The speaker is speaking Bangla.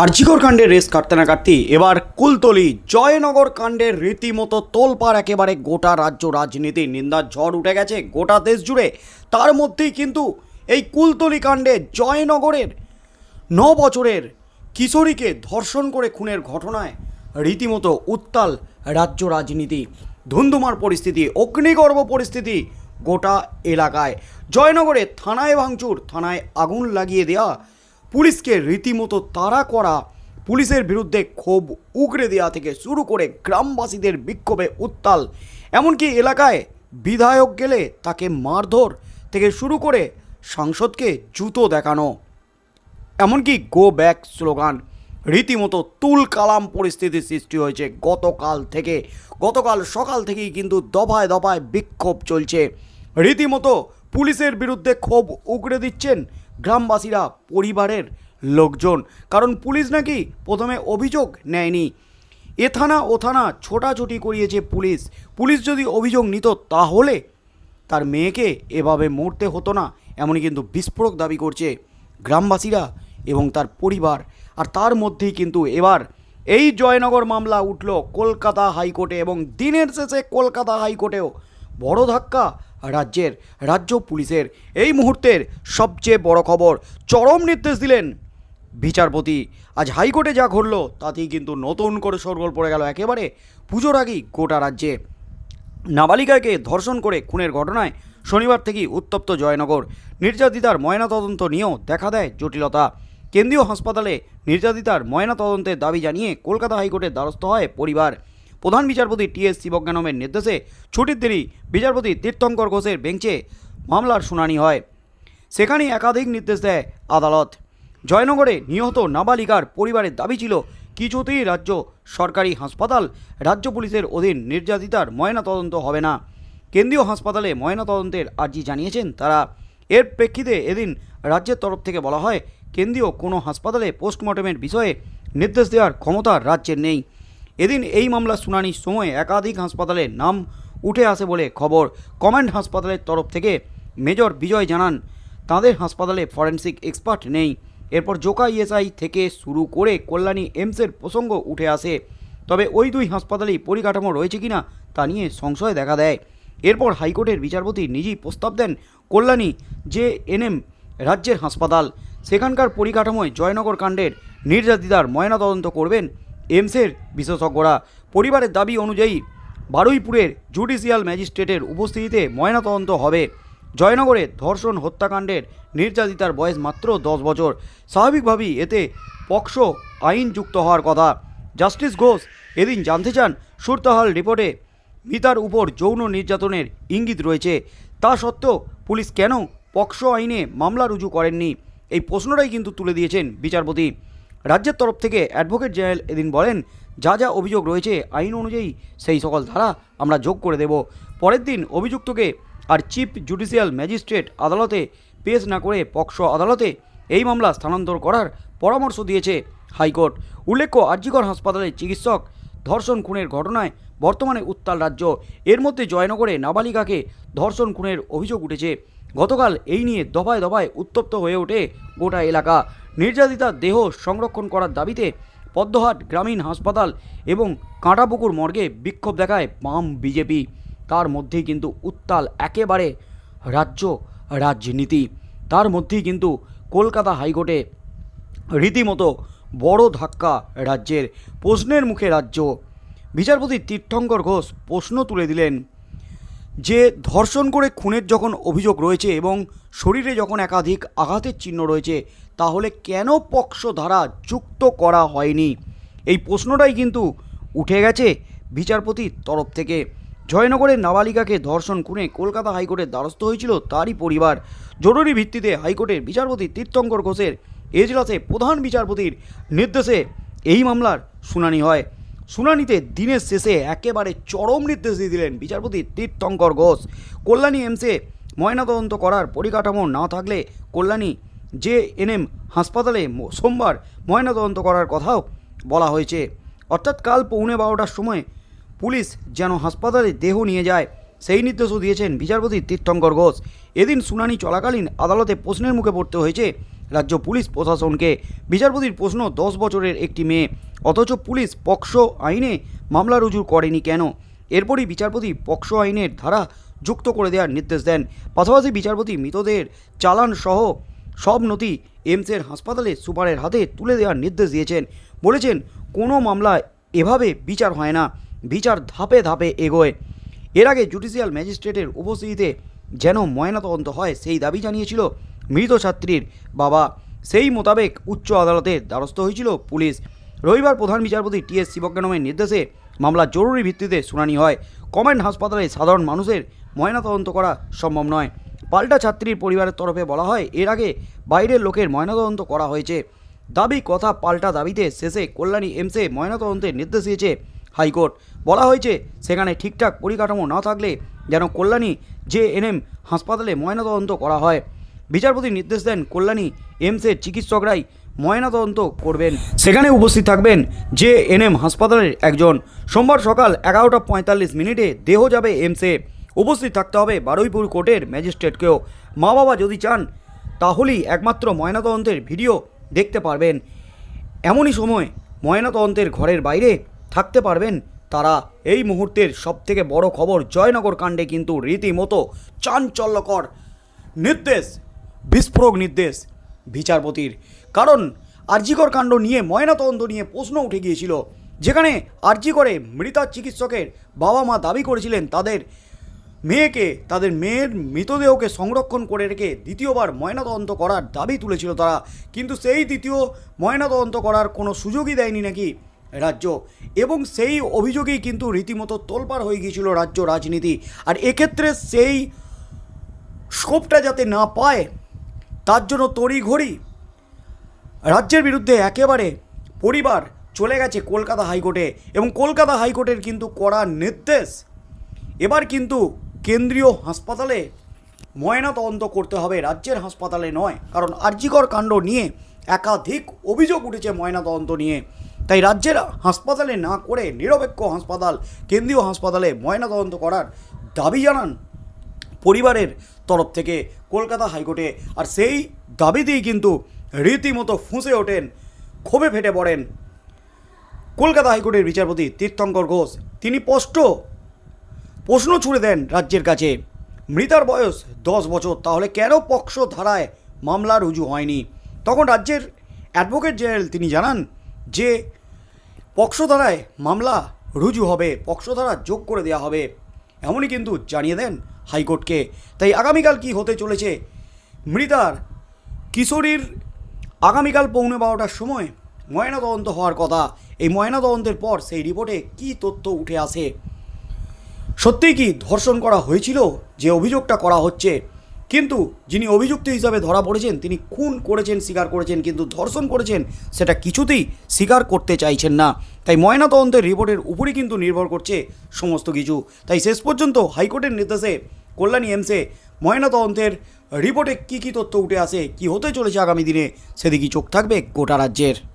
আর্জিকর কাণ্ডের রেস কাটতে না কাটতেই এবার কুলতলি জয়নগর কাণ্ডের রীতিমতো তোলপাড় একেবারে গোটা রাজ্য রাজনীতি নিন্দার ঝড় উঠে গেছে গোটা দেশ জুড়ে। তার মধ্যেই কিন্তু এই কুলতলি কাণ্ডে জয়নগরের ন বছরের কিশোরীকে ধর্ষণ করে খুনের ঘটনায় রীতিমতো উত্তাল রাজ্য রাজনীতি। ধুন্ধুমার পরিস্থিতি, অগ্নিগর্ভ পরিস্থিতি গোটা এলাকায়। জয়নগরে থানায় ভাঙচুর, থানায় আগুন লাগিয়ে দেওয়া পুলিশকে রীতিমতো তাড়া করা, পুলিশের বিরুদ্ধে ক্ষোভ উগরে দেওয়া থেকে শুরু করে গ্রামবাসীদের বিক্ষোভে উত্তাল। এমনকি এলাকায় বিধায়ক গেলে তাকে মারধর থেকে শুরু করে সাংসদকে জুতো দেখানো। এমনকি গো ব্যাক স্লোগান, রীতিমতো তুল কালাম পরিস্থিতির সৃষ্টি হয়েছে। গতকাল থেকে, গতকাল সকাল থেকেই কিন্তু দফায় দফায় বিক্ষোভ চলছে। রীতিমতো পুলিশের বিরুদ্ধে ক্ষোভ উগড়ে দিচ্ছেন গ্রামবাসীরা পরিবারের লোকজন, কারণ পুলিশ নাকি প্রথমে অভিযোগ নেয়নি। এ থানা ও থানা ছোটাছুটি করিয়েছে পুলিশ। পুলিশ যদি অভিযোগ নিত তাহলে তার মেয়েকে এভাবে মরতে হতো না, এমনই কিন্তু বিস্ফোরক দাবি করছে গ্রামবাসীরা এবং তার পরিবার। আর তার মধ্যেই কিন্তু এবার এই জয়নগর মামলা উঠল কলকাতা হাইকোর্টে এবং দিনের শেষে কলকাতা হাইকোর্টেও। বড় ধাক্কা রাজ্যের রাজ্য পুলিশের। এই মুহূর্তের সবচেয়ে বড় খবর, চরম নির্দেশ দিলেন বিচারপতি। আজ হাইকোর্টে যা ঘটল, তাতেই কিন্তু নতুন করে সরগোল পড়ে গেল একেবারে পুজোর আগেই গোটা রাজ্যে। নাবালিকাকে ধর্ষণ করে খুনের ঘটনায় শনিবার থেকেই উত্তপ্ত জয়নগর। নির্যাতিতার ময়নাতদন্ত নিয়েও দেখা দেয় জটিলতা। কেন্দ্রীয় হাসপাতালে নির্যাতিতার ময়নাতদন্তের দাবি জানিয়ে কলকাতা হাইকোর্টের দ্বারস্থ হয় পরিবার। প্রধান বিচারপতি টি এস শিবজ্ঞানমের নির্দেশে ছুটির দেরি বিচারপতি তীর্থঙ্কর ঘোষের বেঞ্চে মামলার শুনানি হয়। সেখানেই একাধিক নির্দেশ দেয় আদালত। জয়নগরে নিহত নাবালিকার পরিবারের দাবি ছিল, কিছুতেই রাজ্য সরকারি হাসপাতাল, রাজ্য পুলিশের অধীন নির্যাতিতার ময়নাতদন্ত হবে না। কেন্দ্রীয় হাসপাতালে ময়নাতদন্তের আর্জি জানিয়েছেন তারা। এর প্রেক্ষিতে এদিন রাজ্যের তরফ থেকে বলা হয়, কেন্দ্রীয় কোনো হাসপাতালে পোস্টমর্টমের বিষয়ে নির্দেশ দেওয়ার ক্ষমতা রাজ্যের নেই। এদিন এই মামলার শুনানির সময় একাধিক হাসপাতালের নাম উঠে আসে বলে খবর। কমান্ড হাসপাতালের তরফ থেকে মেজর বিজয় জানান, তাদের হাসপাতালে ফরেন্সিক এক্সপার্ট নেই। এরপর জোকা ইএসআই থেকে শুরু করে কল্যাণী এমসের প্রসঙ্গ উঠে আসে। তবে ওই দুই হাসপাতালেই পরিকাঠামো রয়েছে কিনা তা নিয়ে সংশয় দেখা দেয়। এরপর হাইকোর্টের বিচারপতি নিজেই প্রস্তাব দেন কল্যাণী যে এনএম রাজ্যের হাসপাতাল। সেখানকার পরিকাঠামোয় জয়নগর কাণ্ডের নির্যাতিতার ময়নাতদন্ত করবেন এইমসের বিশেষজ্ঞরা পরিবারের দাবি অনুযায়ী বারুইপুরের জুডিশিয়াল ম্যাজিস্ট্রেটের উপস্থিতিতে ময়নাতদন্ত হবে। জয়নগরে ধর্ষণ হত্যাকাণ্ডের নির্যাতিতার বয়স মাত্র দশ বছর। স্বাভাবিকভাবেই এতে পক্সো আইন যুক্ত হওয়ার কথা। জাস্টিস ঘোষ এদিন জানতে চান, সুরতাহাল রিপোর্টে মিতার উপর যৌন নির্যাতনের ইঙ্গিত রয়েছে। তা সত্ত্বেও পুলিশ কেন পক্সো আইনে মামলা রুজু করেননি? এই প্রশ্নটাই কিন্তু তুলে দিয়েছেন বিচারপতি। রাজ্যের তরফ থেকে অ্যাডভোকেট জেনারেল এদিন বলেন, যা যা অভিযোগ রয়েছে আইন অনুযায়ী সেই সকল ধারা আমরা যোগ করে দেব। পরের দিন অভিযুক্তকে আর চিফ জুডিশিয়াল ম্যাজিস্ট্রেট আদালতে পেশ না করে পক্সো আদালতে এই মামলা স্থানান্তর করার পরামর্শ দিয়েছে হাইকোর্ট। উল্লেখ্য, আরজিকর হাসপাতালের চিকিৎসক ধর্ষণ খুনের ঘটনায় বর্তমানে উত্তাল রাজ্য। এর মধ্যে জয়নগরে নাবালিকাকে ধর্ষণ খুনের অভিযোগ উঠেছে। গতকাল এই নিয়ে দফায় দফায় উত্তপ্ত হয়ে ওঠে গোটা এলাকা। নির্যাতিতার দেহ সংরক্ষণ করার দাবিতে পদ্মহাট গ্রামীণ হাসপাতাল এবং কাঁটাপুকুর মর্গে বিক্ষোভ দেখায় বাম বিজেপি। তার মধ্যেই কিন্তু উত্তাল একেবারে রাজ্য রাজনীতি। তার মধ্যেই কিন্তু কলকাতা হাইকোর্টে রীতিমতো বড় ধাক্কা রাজ্যের প্রশ্নের মুখে রাজ্য। বিচারপতি তীর্থঙ্কর ঘোষ প্রশ্ন তুলে দিলেন যে ধর্ষণ করে খুনের যখন অভিযোগ রয়েছে এবং শরীরে যখন একাধিক আঘাতের চিহ্ন রয়েছে, তাহলে কেন পক্ষ ধারা যুক্ত করা হয়নি? এই প্রশ্নটাই কিন্তু উঠে গেছে বিচারপতির তরফ থেকে। জয়নগরের নাবালিকাকে ধর্ষণ খুনে কলকাতা হাইকোর্টের দ্বারস্থ হয়েছিল তারই পরিবার। জরুরি ভিত্তিতে হাইকোর্টের বিচারপতি তীর্থঙ্কর ঘোষের এজলাসে প্রধান বিচারপতির নির্দেশে এই মামলার শুনানি হয়। শুনানিতে দিনের শেষে একেবারে চরম নির্দেশ দিয়ে দিলেন বিচারপতি তীর্থঙ্কর ঘোষ। কল্যাণী এমসে ময়নাতদন্ত করার পরিকাঠামো না থাকলে কল্যাণী যে এনএম হাসপাতালে সোমবার ময়নাতদন্ত করার কথাও বলা হয়েছে। অর্থাৎ কাল পৌনে বারোটার সময় পুলিশ যেন হাসপাতালে দেহ নিয়ে যায়, সেই নির্দেশও দিয়েছেন বিচারপতি তীর্থঙ্কর ঘোষ। এদিন শুনানি চলাকালীন আদালতে প্রশ্নের মুখে পড়তে হয়েছে, রাজ্য পুলিশ প্রশাসনকে। বিচারপতির প্রশ্ন দশ বছরের একটি মেয়ে। অথচ পুলিশ পক্সো আইনে মামলা রুজু করেনি কেন? এরপরই বিচারপতি পক্সো আইনের ধারা যুক্ত করে দেওয়ার নির্দেশ দেন। পাশাপাশি বিচারপতি মৃতদের চালান সহ সব নথি এমসের হাসপাতালে সুপারের হাতে তুলে দেওয়ার নির্দেশ দিয়েছেন। বলেছেন, কোনো মামলায় এভাবে বিচার হয় না। বিচার ধাপে ধাপে এগোয়। এর আগে জুডিশিয়াল ম্যাজিস্ট্রেটের উপস্থিতিতে যেন ময়নাতদন্ত হয় সেই দাবি জানিয়েছিল মৃত ছাত্রীর বাবা। সেই মোতাবেক উচ্চ আদালতের দ্বারস্থ হয়েছিল পুলিশ। রবিবার প্রধান বিচারপতি টি এস শিবজ্ঞানমের নির্দেশে মামলা জরুরি ভিত্তিতে শুনানি হয়। কমেন্ট হাসপাতালে সাধারণ মানুষের ময়নাতদন্ত করা সম্ভব নয়। পাল্টা ছাত্রীর পরিবারের তরফে বলা হয়, এর আগে বাইরের লোকের ময়নাতদন্ত করা হয়েছে। দাবি, কথা পাল্টা দাবিতে শেষে কল্যাণী এমসে ময়নাতদন্তের নির্দেশ দিয়েছে হাইকোর্ট। বলা হয়েছে, সেখানে ঠিকঠাক পরিকাঠামো না থাকলে যেন কল্যাণী জে এনএম হাসপাতালে ময়নাতদন্ত করা হয়। বিচারপতি নির্দেশ দেন, কল্যাণী এমসের চিকিৎসকরাই ময়নাতদন্ত করবেন। সেখানে উপস্থিত থাকবেন জে এনএম হাসপাতালের একজন। সোমবার সকাল এগারোটা পঁয়তাল্লিশ মিনিটে দেহ যাবে এমসে। উপস্থিত থাকতে হবে বারুইপুর কোর্টের ম্যাজিস্ট্রেটকেও। মা বাবা যদি চান, তাহলেই একমাত্র ময়নাতদন্তের ভিডিও দেখতে পারবেন। এমনই সময় ময়নাতদন্তের ঘরের বাইরে থাকতে পারবেন তারা। এই মুহূর্তের সবথেকে বড় খবর জয়নগর কাণ্ডে কিন্তু রীতিমতো চাঞ্চল্যকর নির্দেশ, বিস্ফোরক নির্দেশ। বিচারপতির। কারণ আরজিকর কাণ্ড নিয়ে ময়নাতদন্ত নিয়ে প্রশ্ন উঠে গিয়েছিল। যেখানে আরজি করে মৃতা চিকিৎসকের বাবা মা দাবি করেছিলেন তাদের মেয়েকে, তাদের মেয়ের মৃতদেহকে সংরক্ষণ করে রেখে দ্বিতীয়বার ময়নাতদন্ত করার দাবি তুলেছিল তারা। কিন্তু সেই দ্বিতীয় ময়নাতদন্ত করার কোনো সুযোগই দেয়নি নাকি রাজ্য। এবং সেই অভিযোগেই কিন্তু রীতিমতো তোলপাড় হয়ে গিয়েছিল রাজ্য রাজনীতি। আর এক্ষেত্রে সেই স্কোপটা যাতে না পায় তার জন্য তড়িঘড়ি। রাজ্যের বিরুদ্ধে একেবারে পরিবার চলে গেছে কলকাতা হাইকোর্টে এবং কলকাতা হাইকোর্টের কিন্তু কড়া নির্দেশ। এবার কিন্তু কেন্দ্রীয় হাসপাতালে ময়নাতদন্ত করতে হবে, রাজ্যের হাসপাতালে নয়, কারণ আর্যিকর কাণ্ড নিয়ে একাধিক অভিযোগ উঠেছে ময়নাতদন্ত নিয়ে। তাই রাজ্যের হাসপাতালে না করে নিরপেক্ষ হাসপাতাল, কেন্দ্রীয় হাসপাতালে ময়নাতদন্ত করার দাবি জানান পরিবারের তরফ থেকে কলকাতা হাইকোর্টে। আর সেই দাবিতেই কিন্তু রীতিমতো ফুঁসে ওঠেন, ক্ষোভে ফেটে পড়েন কলকাতা হাইকোর্টের বিচারপতি তীর্থঙ্কর ঘোষ। তিনি স্পষ্ট প্রশ্ন ছুড়ে দেন রাজ্যের কাছে, মৃতার বয়স দশ বছর, তাহলে কেন পক্ষ ধারায় মামলা রুজু হয়নি? তখন রাজ্যের অ্যাডভোকেট জেনারেল তিনি জানান যে পক্ষধারায় মামলা রুজু হবে পক্ষধারা যোগ করে দেওয়া হবে। এমনই কিন্তু জানিয়ে দেন হাইকোর্টকে। তাই আগামীকাল কি হতে চলেছে? মৃতার কিশোরীর আগামীকাল পৌনে বারোটার সময় ময়নাতদন্ত হওয়ার কথা। এই ময়নাতদন্তের পর সেই রিপোর্টে কি তথ্য উঠে আসে? সত্যিই কি ধর্ষণ করা হয়েছিল? যে অভিযোগটা করা হচ্ছে কিন্তু যিনি অভিযুক্ত হিসাবে ধরা পড়েছেন, তিনি খুন করেছেন, স্বীকার করেছেন, কিন্তু ধর্ষণ করেছেন, সেটা কিছুতেই স্বীকার করতে চাইছেন না। তাই ময়নাতদন্তের রিপোর্টের উপরই কিন্তু নির্ভর করছে সমস্ত কিছু। তাই শেষ পর্যন্ত হাইকোর্টের নির্দেশে কল্যাণী এমসে ময়নাতদন্তের রিপোর্টে কী কী তথ্য উঠে আসে, কি হতে চলেছে আগামী দিনে, সেদিকেই চোখ থাকবে গোটা রাজ্যের।